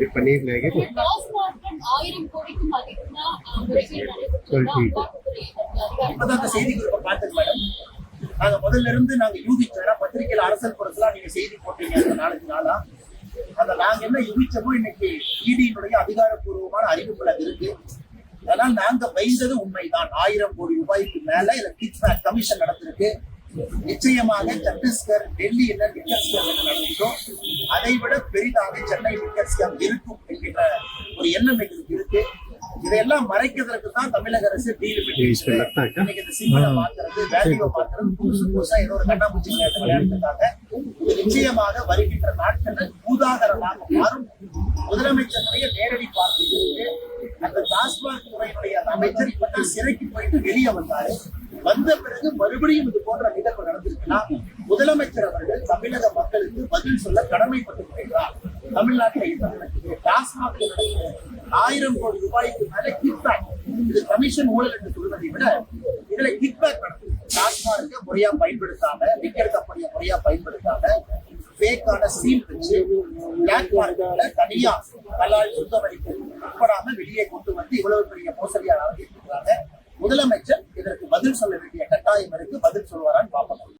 பண்ணியிருந்தாங்க பார்த்தது மேடம் நாங்க முதல்ல இருந்து நாங்க யூகிச்சோம் பத்திரிகையில அரசல் புறத்துல நீங்க செய்தி போட்டீங்க அந்த நாலஞ்சு நாளா அத நாங்க என்ன யூகிச்சோமோ இன்னைக்கு இடியினுடைய அதிகாரப்பூர்வமான அறிவிப்புல இருக்கு அதனால நாங்க பயந்தது உண்மைதான் ஆயிரம் கோடி ரூபாய்க்கு மேல பேக் கமிஷன் நடந்திருக்கு நிச்சயமாக சத்தீஸ்கர் டெல்லி என்ன லிக்கர் ஸ்கேம் என்ன நடந்துச்சோ அதை விட பெரிதாக சென்னை லிக்கர் ஸ்கேம் இருக்கும் என்கின்ற ஒரு எண்ணம் எங்களுக்கு இருக்கு. இதையெல்லாம் மறைக்கிறதுக்கு தான் தமிழக அரசு. இன்னைக்கு இந்த சிம்பிளை மாத்துறது வேல்யூவை மாத்துறது புதுசு புதுசா ஏதோ ஒரு கண்ணாமூச்சி விளையாட்டு விளையாட்டுக்காக நிச்சயமாக வருகின்ற நாட்களில் பூதாகரமாக மாறும். முதலமைச்சருடைய நேரடி பார்வை இருக்கு அந்த டாஸ்மாக் துறையினுடைய அமைச்சர் இப்பதான் சிறைக்கு போயிட்டு வெளியே வந்தாரு. வந்த பிறகு மறுபடியும் இது போன்ற நிகழ்வு நடந்திருக்குன்னா முதலமைச்சர் அவர்கள் தமிழக மக்களுக்கு பதில் சொல்ல கடமைப்பட்டிருக்கிறார். தமிழ்நாட்டில் டாஸ்மாக் ஆயிரம் கோடி ரூபாய்க்கு மேல கிக்பேக் இது கமிஷன் ஊழல் என்று சொல்வதை விட இதுல கிக்பேக் நடக்குது டாஸ்மார்க்க முறையா பயன்படுத்தாம லிக்கர் கம்பெனியை முறையா பயன்படுத்தாம ஃபேக்கான சீல் வச்சு பிளாக் மார்க்கெட்ல தனியா கல்லால் சுத்தமளிப்பு உட்படாம வெளியே கொண்டு வந்து இவ்வளவு பெரிய மோசடியா பதில் சொல்ல வேண்டிய கட்டாயம் இருக்கு. பதில் சொல்வாரான்னு பார்ப்போம்.